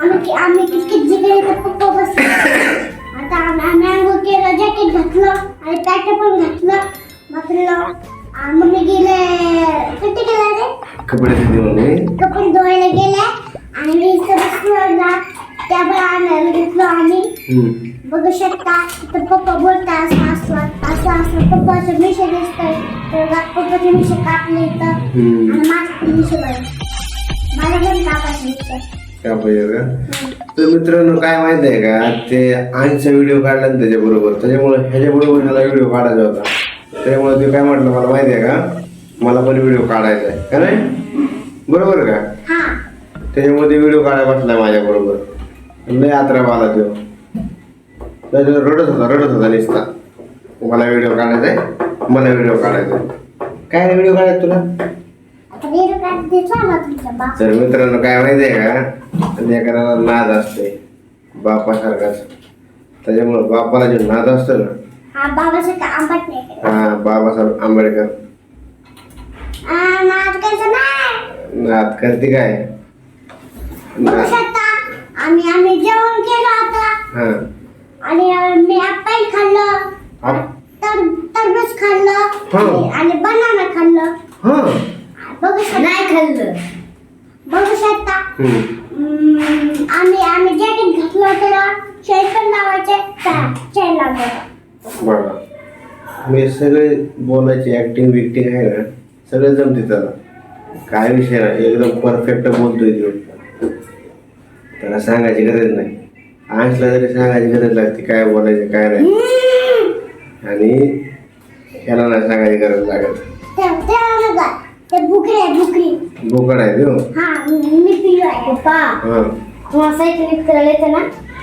आम्ही आम्ही किटकिट जिकडे पप्पा बसले आता आम्ही आंघोळ केलं जॅकेट घातलं आणि पॅन्ट पण घातलं म्हटलं आणि गेले कुठे गेले रे कपडे कपडे धुवायला गेले आणि मी आणायला घेतलो आणि बघू शकता तर पप्पा बोलतात असं असं असं असं पप्पाचं मिशे दिसतंय तर पप्पाचे मिशे कापले तर आणि माझं मिशे बघ मला पण कापायचं मिशे काय पाहिजे का तर मित्रांनो काय माहिती आहे का? ते आईचा व्हिडिओ काढला ना त्याच्याबरोबर त्याच्यामुळे ह्याच्याबरोबर ह्याला व्हिडिओ काढायचा होता. त्याच्यामुळे ते काय म्हटलं मला माहिती आहे का? मला पण व्हिडिओ काढायचा आहे. का नाही? बरोबर का? हा. त्याच्यामुळे ते व्हिडिओ काढायला बसलाय माझ्या बरोबर लय आत्रा आला तो. त्याच्या रडत होता रडत होता नुसता. मला व्हिडिओ काढायचा आहे मला व्हिडिओ काढायचा आहे. काय व्हिडिओ काढायचा तुला? तर मित्रांनो काय माहिती आहे का? लेकराला नाद असते बापासारखाच. त्याच्यामुळं बापाला जो नाद असतो ना हा हा बाबासाहेब आंबेडकर नाद करते काय? आम्ही आम्ही जेवण केलं आता. हा. आणि मी ॲपल खाल्लं. आप- तर टरबूज खाल्लं. हो. आणि- बनाना खाल्लं. हा. नाही खाल्लं. बघू शकता आम्ही आम्ही जॅकेट घातलं होतं शेल पण लावायचे. होतं. बघा मी सगळे बोलायची ऍक्टिंग बिक्टिंग आहे ना सगळं जमते त्याला. काय विषय नाही एकदम परफेक्ट बोलतोय तो. त्याला सांगायची गरज नाही. आंसला जरी सांगायची गरज लागते काय बोलायचं काय नाही. आणि ह्याला नाही सांगायची गरज लागत. ते- बुकरी आहे बुकरी बोकड आहे तो हा मी पिलो आहे. पप्पा हा. तुम्हाला सायकल करायला येतं ना?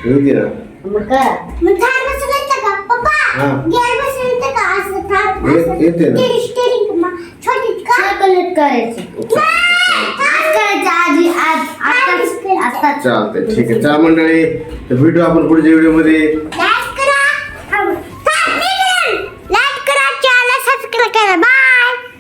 होती ना मग काय मग थार बसून येतं का? पप्पा हा. गेअर बसून येतं का? असं थार ये- असं. येते ना. स्टेरिंग स्टेरिंग मग छोटी का? सायकल करायची. करायचं आजी आज आता चालतंय ठीक आहे. चला मंडळी तर भेटू आपण पुढच्या व्हिडिओमध्ये. लाईक करा. लाईक करा चॅनल सबस्क्राईब करा. बाय